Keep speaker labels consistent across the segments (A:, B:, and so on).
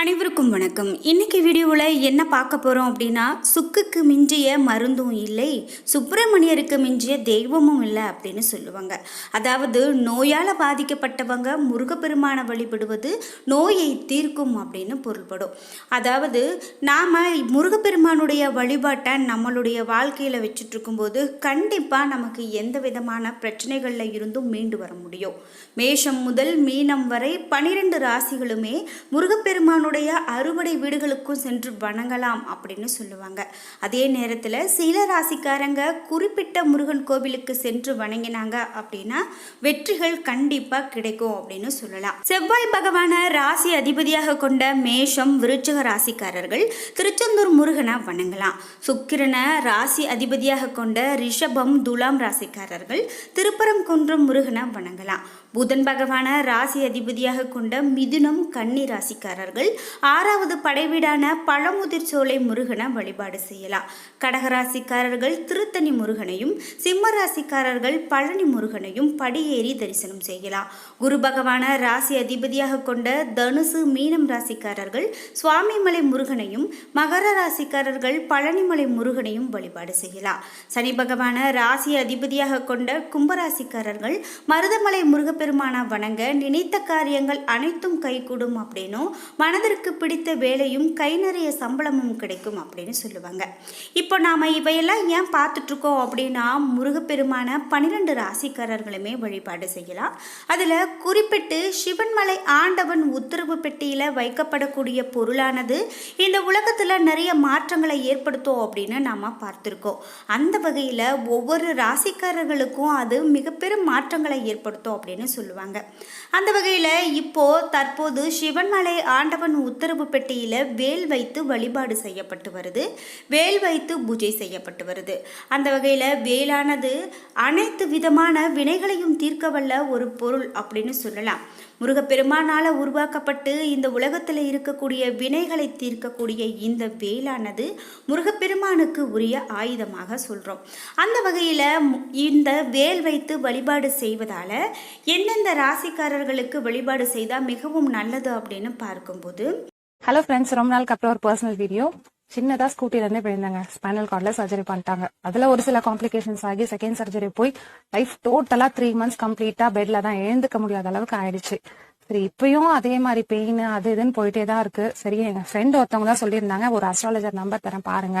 A: அனைவருக்கும் வணக்கம். இன்னைக்கு வீடியோவில் என்ன பார்க்க போகிறோம் அப்படின்னா சுக்குக்கு மிஞ்சிய மருந்தும் இல்லை சுப்பிரமணியருக்கு மிஞ்சிய தெய்வமும் இல்லை அப்படின்னு சொல்லுவாங்க. அதாவது நோயால் பாதிக்கப்பட்டவங்க முருகப்பெருமானை வழிபடுவது நோயை தீர்க்கும் அப்படின்னு பொருள்படும். அதாவது நாம் முருகப்பெருமானுடைய வழிபாட்டை நம்மளுடைய வாழ்க்கையில் வச்சுட்ருக்கும்போது கண்டிப்பாக நமக்கு எந்த விதமான பிரச்சனைகளில் இருந்தும் மீண்டு வர முடியும். மேஷம் முதல் மீனம் வரை பனிரெண்டு ராசிகளுமே முருகப்பெருமானுடைய அறுவடை வீடுகளுக்கும் சென்று வணங்கலாம் அப்படின்னு சொல்லுவாங்க. அதே நேரத்தில் சில ராசிக்காரங்க குறிப்பிட்ட முருகன் கோவிலுக்கு சென்று வணங்கினாங்க அப்படின்னா வெற்றிகள் கண்டிப்பாக கிடைக்கும் அப்படின்னு சொல்லலாம். செவ்வாய் பகவான ராசி அதிபதியாக கொண்ட மேஷம் விருச்சக ராசிக்காரர்கள் திருச்செந்தூர் முருகனை வணங்கலாம். சுக்கிரனை ராசி அதிபதியாக கொண்ட ரிஷபம் துலாம் ராசிக்காரர்கள் திருப்பரங்குன்றம் முருகனை வணங்கலாம். புதன் பகவான ராசி அதிபதியாக கொண்ட மிதுனம் கன்னி ராசிக்காரர்கள் ஆறாவது படைவீடான பழமுதிர் சோலை முருகனை வழிபாடு செய்யலாம். கடகராசிக்காரர்கள் திருத்தணி முருகனையும் சிம்ம ராசிக்காரர்கள் பழனி முருகனையும் படியேறி தரிசனம் செய்யலாம். குரு பகவான ராசி அதிபதியாக கொண்ட தனுசு மீனம் ராசிக்காரர்கள் சுவாமிமலை முருகனையும் மகர ராசிக்காரர்கள் பழனிமலை முருகனையும் வழிபாடு செய்யலாம். சனி பகவான ராசி அதிபதியாக கொண்ட கும்பராசிக்காரர்கள் மருதமலை முருகப்பெருமானா வணங்க நினைத்த காரியங்கள் அனைத்தும் கைகூடும் அப்படின்னும் அவருக்கு பிடித்த வேலையும் கை நிறைய சம்பளமும் கிடைக்கும் அப்படின்னு சொல்லுவாங்க. இப்போ நாம் இவையெல்லாம் ஏன் பார்த்துட்ருக்கோம் அப்படின்னா முருகப்பெருமான பன்னிரெண்டு ராசிக்காரர்களுமே வழிபாடு செய்யலாம். அதில் குறிப்பிட்டு சிவன்மலை ஆண்டவன் உத்தரவு பெட்டியில் வைக்கப்படக்கூடிய பொருளானது இந்த உலகத்தில் நிறைய மாற்றங்களை ஏற்படுத்தும் அப்படின்னு நாம் பார்த்துருக்கோம். அந்த வகையில் ஒவ்வொரு ராசிக்காரர்களுக்கும் அது மிக பெரும் மாற்றங்களை ஏற்படுத்தும் அப்படின்னு சொல்லுவாங்க. அந்த வகையில் இப்போ தற்போது சிவன்மலை ஆண்டவன் உத்தரவு பெட்டியில் வேல் வைத்து வழிபாடு செய்யப்பட்டு வருது. வேல் வைத்து பூஜை செய்யப்பட்டு வருது. அந்த வகையில் வேலானது அனைத்து விதமான வினைகளையும் தீர்க்க வல்ல ஒரு பொருள் அப்படின்னு சொல்லலாம். முருகப்பெருமானால் உருவாக்கப்பட்டு இந்த உலகத்தில் இருக்கக்கூடிய வினைகளை தீர்க்கக்கூடிய இந்த வேலானது முருகப்பெருமானுக்கு உரிய ஆயுதமாக சொல்கிறோம் அந்த வகையில் இந்த வேல் வைத்து வழிபாடு செய்வதால் எந்தெந்த ராசிக்காரர்களுக்கு வழிபாடு செய்தால் மிகவும் நல்லது அப்படின்னு பார்க்கும்போது
B: ஹலோ ஃப்ரெண்ட்ஸ் ரொம்ப நாளுக்கு அப்புறம் ஒரு பர்சனல் வீடியோ சின்னதா ஸ்கூட்டிலேருந்து போயிருந்தாங்க ஸ்பைனல் கார்டில் சர்ஜரி பண்ணிட்டாங்க. அதுல ஒரு சில காம்ப்ளிகேஷன்ஸ் ஆகி செகண்ட் சர்ஜரி போய் லைஃப் டோட்டலா த்ரீ மந்த்ஸ் கம்ப்ளீட்டா பெட்ல தான் எழுந்துக்க முடியாத அளவுக்கு ஆயிடுச்சு. சரி இப்பயும் அதே மாதிரி பெயின் அது இதுன்னு போயிட்டே தான் இருக்கு. சரி எங்க ஃப்ரெண்ட் ஒருத்தவங்க தான் சொல்லியிருந்தாங்க ஒரு அஸ்ட்ராலஜர் நம்பர் தரேன் பாருங்க.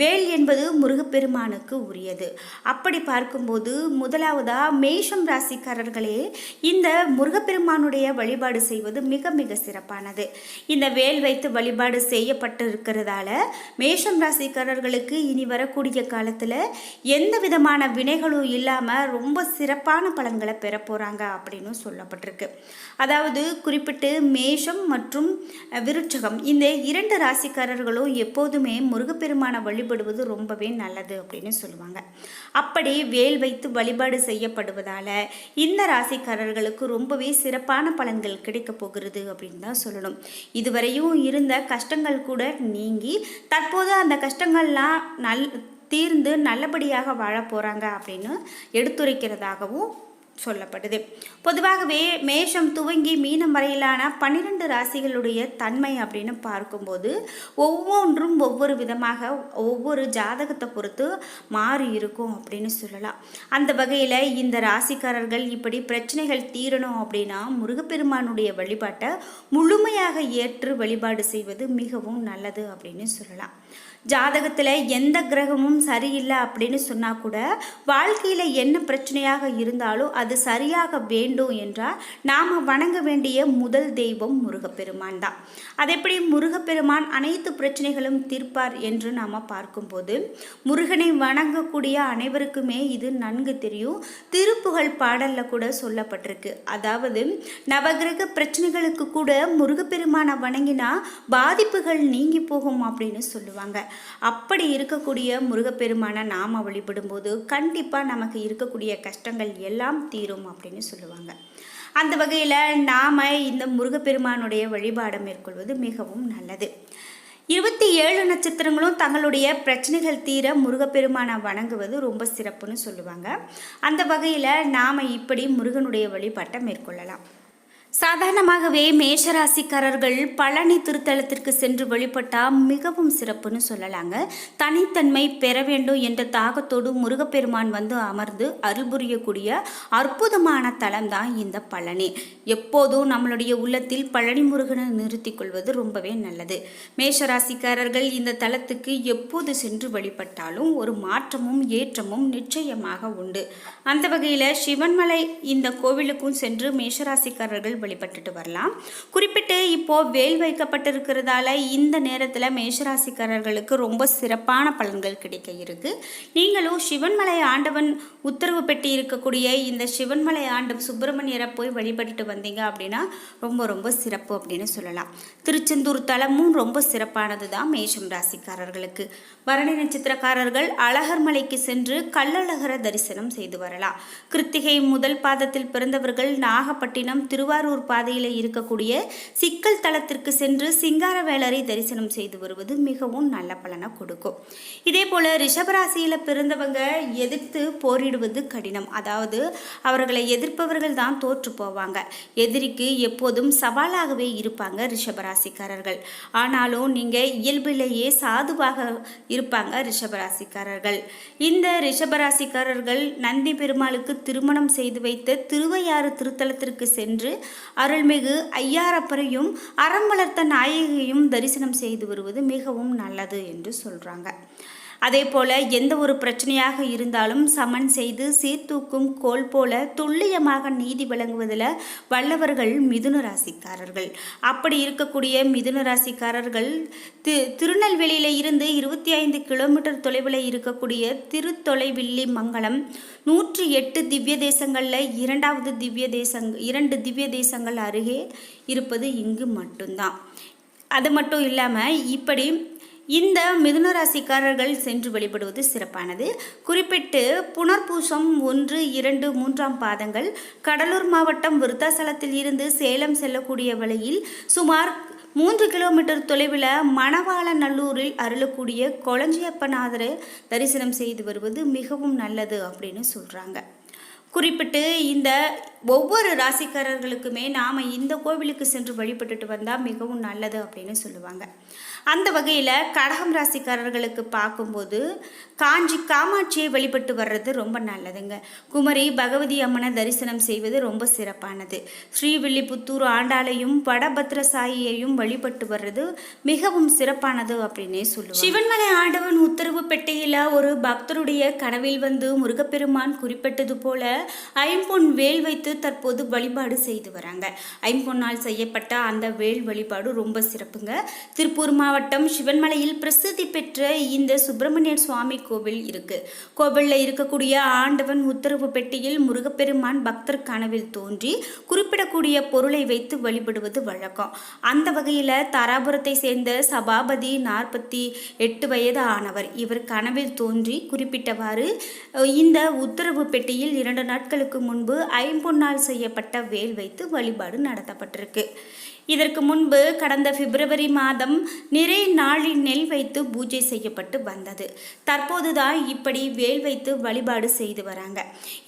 A: வேல் என்பது முருகப்பெருமானுக்கு உரியது. அப்படி பார்க்கும்போது முதலாவதா மேஷம் ராசிக்காரர்களே இந்த முருகப்பெருமானுடைய வழிபாடு செய்வது மிக மிக சிறப்பானது. இந்த வேல் வைத்து வழிபாடு செய்யப்பட்டு இருக்கிறதால மேஷம் ராசிக்காரர்களுக்கு இனி வரக்கூடிய காலத்தில் எந்த விதமான வினைகளும் இல்லாமல் ரொம்ப சிறப்பான பலன்களை பெற போகிறாங்க அப்படின்னு சொல்லப்பட்டிருக்கு. அதாவது குறிப்பிட்டு மேஷம் மற்றும் விருட்சகம் இந்த இரண்டு ராசிக்காரர்களும் எப்போதுமே முருகப்பெருமான வழிபடுவது ரொம்பவே நல்லது அப்படின்னு சொல்லுவாங்க. அப்படி வேல் வைத்து வழிபாடு செய்யப்படுவதால் இந்த ராசிக்காரர்களுக்கு ரொம்பவே சிறப்பான பலன்கள் கிடைக்க போகிறது அப்படின்னு தான் சொல்லணும். இதுவரையும் இருந்த கஷ்டங்கள் கூட நீங்கி தற்போது அந்த கஷ்டங்கள்லாம் நல் தீர்ந்து நல்லபடியாக வாழ போகிறாங்க அப்படின்னு எடுத்துரைக்கிறதாகவும் சொல்லப்படுது. பொதுவாகவே மேஷம் துவங்கி மீனம் வரையிலான பன்னிரெண்டு ராசிகளுடைய தன்மை அப்படின்னு பார்க்கும்போது ஒவ்வொன்றும் ஒவ்வொரு விதமாக ஒவ்வொரு ஜாதகத்தை பொறுத்து மாறி இருக்கும் அப்படின்னு சொல்லலாம். அந்த வகையில் இந்த ராசிக்காரர்கள் இப்படி பிரச்சனைகள் தீரணும் அப்படின்னா முருகப்பெருமானுடைய வழிபாட்டை முழுமையாக ஏற்று வழிபாடு செய்வது மிகவும் நல்லது அப்படின்னு சொல்லலாம். ஜாதகத்தில் எந்த கிரகமும் சரியில்லை அப்படின்னு சொன்னால் கூட வாழ்க்கையில் என்ன பிரச்சனையாக இருந்தாலும் அது சரியாக வேண்டும் என்றால் நாம் வணங்க வேண்டிய முதல் தெய்வம் முருகப்பெருமான் தான். எப்படி முருகப்பெருமான் அனைத்து பிரச்சனைகளும் தீர்ப்பார் என்று நாம் பார்க்கும்போது முருகனை வணங்கக்கூடிய அனைவருக்குமே இது நன்கு தெரியும். திருப்புகழ் பாடலில் கூட சொல்லப்பட்டிருக்கு. அதாவது நவகிரக பிரச்சனைகளுக்கு கூட முருகப்பெருமானை வணங்கினா பாதிப்புகள் நீங்கி போகும் அப்படின்னு சொல்லுவாங்க. அப்படி இருக்கக்கூடிய முருகப்பெருமானை நாம் வழிபடும்போது கண்டிப்பாக நமக்கு இருக்கக்கூடிய கஷ்டங்கள் எல்லாம் தீரும் அப்படின்னு சொல்லுவாங்க. அந்த வகையில் நாம் இந்த முருகப்பெருமானுடைய வழிபாடை மேற்கொள்வது மிகவும் நல்லது. இருபத்தி ஏழு நட்சத்திரங்களும் தங்களுடைய பிரச்சனைகள் தீர முருகப்பெருமானை வணங்குவது ரொம்ப சிறப்புன்னு சொல்லுவாங்க. அந்த வகையில் நாம் இப்படி முருகனுடைய வழிபாட்டை மேற்கொள்ளலாம். சாதாரணமாகவே மேஷராசிக்காரர்கள் பழனி திருத்தலத்திற்கு சென்று வழிபட்டால் மிகவும் சிறப்புன்னு சொல்லலாங்க. தனித்தன்மை பெற வேண்டும் என்ற தாகத்தோடு முருகப்பெருமான் வந்து அமர்ந்து அருள் புரியக்கூடிய அற்புதமான தலம் தான் இந்த பழனி. எப்போதும் நம்மளுடைய உள்ளத்தில் பழனி முருகனை நிறுத்தி கொள்வது ரொம்பவே நல்லது. மேஷராசிக்காரர்கள் இந்த தலத்துக்கு எப்போது சென்று வழிபட்டாலும் ஒரு மாற்றமும் ஏற்றமும் நிச்சயமாக உண்டு. அந்த வகையில் சிவன்மலை இந்த கோவிலுக்கும் சென்று மேஷராசிக்காரர்கள் வழிபட்டுட்டு வரலாம். குறிப்பிட்டு இப்போ வேல் வைக்கப்பட்டிருக்கிறதால இந்த நேரத்தில் மேஷராசிக்காரர்களுக்கு ரொம்ப சிறப்பான பலன்கள் கிடைக்க இருக்கு. நீங்களும் சிவன்மலை ஆண்டவன் உத்தரவு பெட்டி இருக்கக்கூடிய இந்த சிவன்மலை ஆண்டவன் சுப்பிரமணியரை போய் வழிபட்டுட்டு வந்தீங்க அப்படின்னா ரொம்ப ரொம்ப சிறப்பு அப்படின்னு சொல்லலாம். திருச்செந்தூர் தலமும் ரொம்ப சிறப்பானது தான் மேஷம் ராசிக்காரர்களுக்கு. பரணி நட்சத்திரக்காரர்கள் அழகர் மலைக்கு சென்று கள்ளழகர தரிசனம் செய்து வரலாம். கிருத்திகை முதல் பாதத்தில் பிறந்தவர்கள் நாகப்பட்டினம் திருவாரூர் பாதையில் இருக்கக்கூடிய சிக்கல் தளத்திற்கு சென்று சிங்காரவேலரை தரிசனம் செய்து வருவது மிகவும் நல்ல பலனை கொடுக்கும். இதே போல ரிஷபராசியில் பிறந்தவங்க எதிர்த்து போரிடுவது கடினம். அதாவது அவர்களை எதிர்ப்பவர்கள் தான் தோற்று போவாங்க. எதிரிக்கு எப்போதும் சவாலாகவே இருப்பாங்க ரிஷபராசிக்காரர்கள். ஆனாலும் நீங்கள் இயல்பிலேயே சாதுவாக இருப்பாங்க ரிஷபராசிக்காரர்கள். இந்த ரிஷபராசிக்காரர்கள் நந்தி பெருமாளுக்கு திருமணம் செய்து வைத்த திருவையாறு திருத்தலத்திற்கு சென்று அருள்மிகு ஐயாரப்பரையும் அறம் வளர்த்த நாயகியையும் தரிசனம் செய்து வருவது மிகவும் நல்லது என்று சொல்கிறாங்க அதே போல எந்த ஒரு பிரச்சனையாக இருந்தாலும் சமன் செய்து சீர்தூக்கும் கோல் போல துல்லியமாக நீதி வழங்குவதில் வல்லவர்கள் மிதுன ராசிக்காரர்கள். அப்படி இருக்கக்கூடிய மிதுன ராசிக்காரர்கள் தி திருநெல்வேலியில் இருந்து இருபத்தி ஐந்து கிலோமீட்டர் தொலைவில் இருக்கக்கூடிய திருத்தொலைவில்லி மங்கலம் நூற்றி எட்டு திவ்ய தேசங்களில் இரண்டாவது திவ்ய தேசங் இரண்டு திவ்ய தேசங்கள் அருகே இருப்பது இங்கு மட்டும்தான். அது மட்டும் இல்லாமல் இப்படி இந்த மிதுன ராசிக்காரர்கள் சென்று வழிபடுவது சிறப்பானது. குறிப்பிட்டு புனர்பூசம் ஒன்று இரண்டு மூன்றாம் பாதங்கள் கடலூர் மாவட்டம் விருத்தாசலத்தில் இருந்து சேலம் செல்லக்கூடிய வழியில் சுமார் மூன்று கிலோமீட்டர் தொலைவில் மணவாளநல்லூரில் அருளக்கூடிய கொளஞ்சியப்பநாதரை தரிசனம் செய்து வருவது மிகவும் நல்லது அப்படின்னு சொல்கிறாங்க குறிப்பிட்டு இந்த ஒவ்வொரு ராசிக்காரர்களுக்குமே நாம் இந்த கோவிலுக்கு சென்று வழிபட்டுட்டு வந்தால் மிகவும் நல்லது அப்படின்னு சொல்லுவாங்க. அந்த வகையில் கடகம் ராசிக்காரர்களுக்கு பார்க்கும்போது காஞ்சி காமாட்சியை வழிபட்டு வர்றது ரொம்ப நல்லதுங்க. குமரி பகவதி அம்மனை தரிசனம் செய்வது ரொம்ப சிறப்பானது. ஸ்ரீவில்லிபுத்தூர் ஆண்டாளையும் வடபத்ர சாயியையும் வழிபட்டு வர்றது மிகவும் சிறப்பானது அப்படின்னே சொல்லுவோம் சிவன்மலை ஆண்டவன் உத்தரவு பெட்டையில் ஒரு பக்தருடைய கனவில் வந்து முருகப்பெருமான் குறிப்பிட்டது போல ஐம்பொன் வேல் வைத்து தற்போது வழிபாடு செய்து வராங்க. ஐம்பொன்னால் செய்யப்பட்ட அந்த வேல் வழிபாடு ரொம்ப சிறப்புங்க. திருப்பூர் மாவட்டம் சிவன்மலையில் பிரசித்தி பெற்ற இந்த சுப்பிரமணியர் சுவாமி கோவில் இருக்கு. கோவிலில் இருக்கக்கூடிய ஆண்டவன் உத்தரவு பெட்டியில் முருகப்பெருமான் பக்தர் கனவில் தோன்றி குறிப்பிடக்கூடிய பொருளை வைத்து வழிபடுவது வழக்கம். அந்த வகையில் தாராபுரத்தை சேர்ந்த சபாபதி நாற்பத்தி எட்டு வயது ஆனவர் இவர் கனவில் தோன்றி குறிப்பிட்டவாறு இந்த உத்தரவு பெட்டியில் இரண்டு நாட்களுக்கு முன்பு ஐம்பொன்னால் செய்யப்பட்ட வேல் வைத்து வழிபாடு நடத்தப்பட்டிருக்கு. இதற்கு முன்பு கடந்த பிப்ரவரி மாதம் நிறை நாளில் நெல் வைத்து பூஜை செய்யப்பட்டு வந்தது. தற்போதுதான் இப்படி வேல் வைத்து வழிபாடு செய்து வராங்க.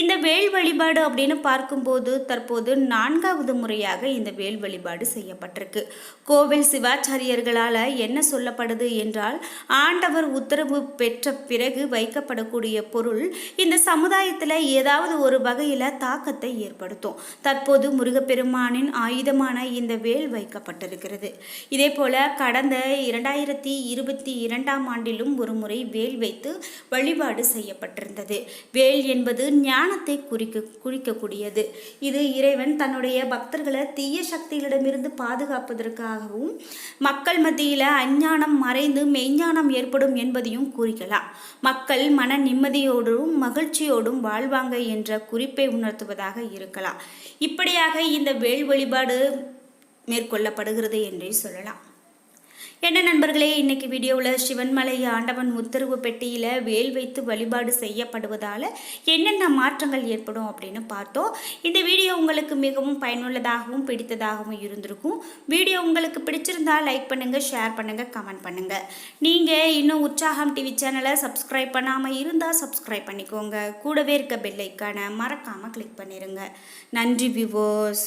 A: இந்த வேல் வழிபாடு அப்படின்னு பார்க்கும்போது தற்போது நான்காவது முறையாக இந்த வேல் வழிபாடு செய்யப்பட்டிருக்கு. கோவில் சிவாச்சாரியர்களால் என்ன சொல்லப்படுது என்றால் ஆண்டவர் உத்தரவு பெற்ற பிறகு வைக்கப்படக்கூடிய பொருள் இந்த சமுதாயத்தில் ஏதாவது ஒரு வகையில் தாக்கத்தை ஏற்படுத்தும். தற்போது முருகப்பெருமானின் ஆயுதமான இந்த வேல் வைக்கப்பட்டிருக்கிறது. இதே போல கடந்த இரண்டாயிரத்தி இருபத்தி இரண்டாம் ஆண்டிலும் ஒரு முறை வேல் வைத்து வழிபாடு செய்யப்பட்டிருந்தது. வேல் என்பது ஞானத்தை குறிக்க குறிக்கக்கூடியது. இது இறைவன் தன்னுடைய பக்தர்களை தீய சக்திகளிடமிருந்து பாதுகாப்பதற்காகவும் மக்கள் மத்தியில் அஞ்ஞானம் மறைந்து மெய்ஞானம் ஏற்படும் என்பதையும் குறிக்கலாம். மக்கள் மன நிம்மதியோடும் மகிழ்ச்சியோடும் வாழ்வாங்க என்ற குறிப்பை உணர்த்துவதாக இருக்கலாம். இப்படியாக இந்த வேல் வழிபாடு மேற்கொள்ளப்படுகிறது என்றே சொல்லலாம். என்ன நண்பர்களே இன்னைக்கு வீடியோவில் சிவன்மலை ஆண்டவன் உத்தரவு பெட்டியில் வேல் வைத்து வழிபாடு செய்யப்படுவதால் என்னென்ன மாற்றங்கள் ஏற்படும் அப்படின்னு பார்த்தோம். இந்த வீடியோ உங்களுக்கு மிகவும் பயனுள்ளதாகவும் பிடித்ததாகவும் இருந்திருக்கும். வீடியோ உங்களுக்கு பிடிச்சிருந்தால் லைக் பண்ணுங்கள் ஷேர் பண்ணுங்கள் கமெண்ட் பண்ணுங்கள் நீங்கள் இன்னும் உற்சாகம் டிவி சேனலை சப்ஸ்கிரைப் பண்ணாமல் இருந்தால் சப்ஸ்கிரைப் பண்ணிக்கோங்க. கூடவே இருக்க பெல்லைக்கான மறக்காமல் கிளிக் பண்ணிடுங்க நன்றி விவோஸ்